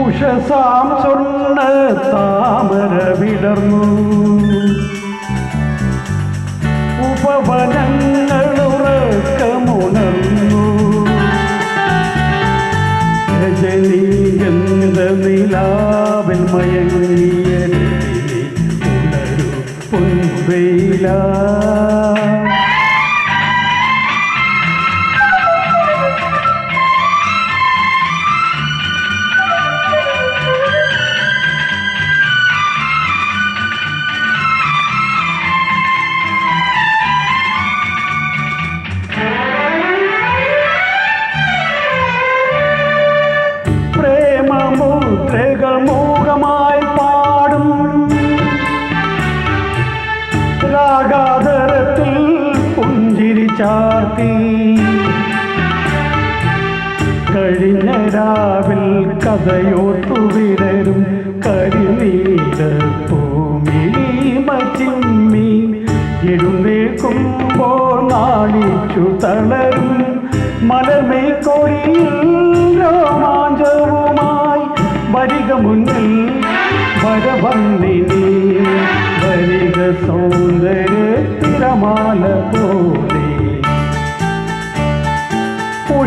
ഉഷസാം സ്വർണ താമര വിടർന്നു ഉപവനങ്ങളുറക്കമുണർന്നു രജനീഗന്ധ നിലാവിൽ മയങ്ങിയ ഉണരു പൊൻവെയില. ചാർത്തി. കഴിഞ്ഞ രാവിൽ കഥയോർത്തു വിടരും ഭൂമിമ എഴുന്നേക്കും എഴുന്നേൽക്കുമ്പോൾ നാണിച്ചു തളരും മലർമേ കൊറിയിൽ രോമാഞ്ചവുമായി. വരിക മുന്നിൽ വരവന്നിനി വരിക സൗന്ദര്യ തിരമാല പോലെ.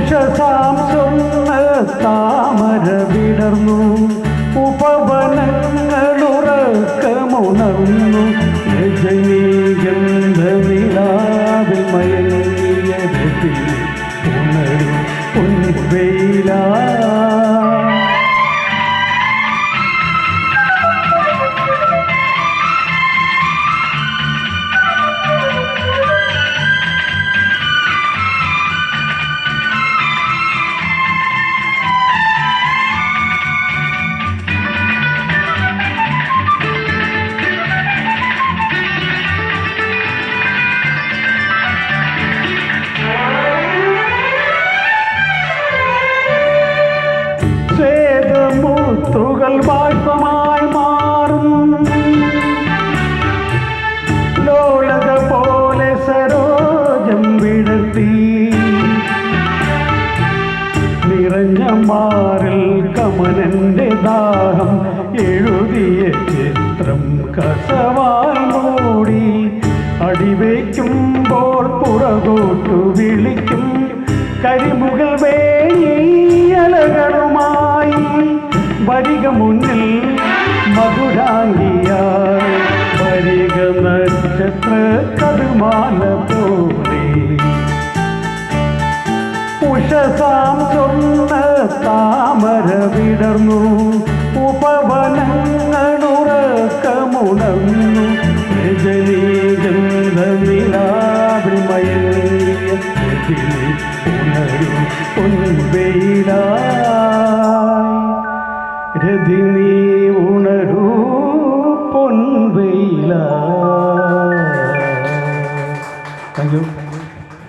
ഉഷസാം ശ്വേതമുത്തുകൾ ബാഷ്പമായി മാറും. ലോളത പോലെ സരോജം വിടത്തി നിറഞ്ഞ മാറിൽ കമനന്റെ ദാഹം എഴുതിയ ചിത്രം കസവായി മൂടി. അടിവയ്ക്കുമ്പോൾ പുറകോട്ടു വിളിക്കും. കരിമുകൾ വേണിയലകളുമായി വരിക മുന്നിൽ മധുരാംഗിയായി വരിക നക്ഷത്ര കടുമാല പോലെ. ഉഷസാം ചൊന്ന താമര വിടർന്നു. ഉപവനങ്ങളുറക്കമുണർന്നു. ഉണരും നിലാവിൽ രതി നീ ഉണരൂ പൊൻവെയില. Thank you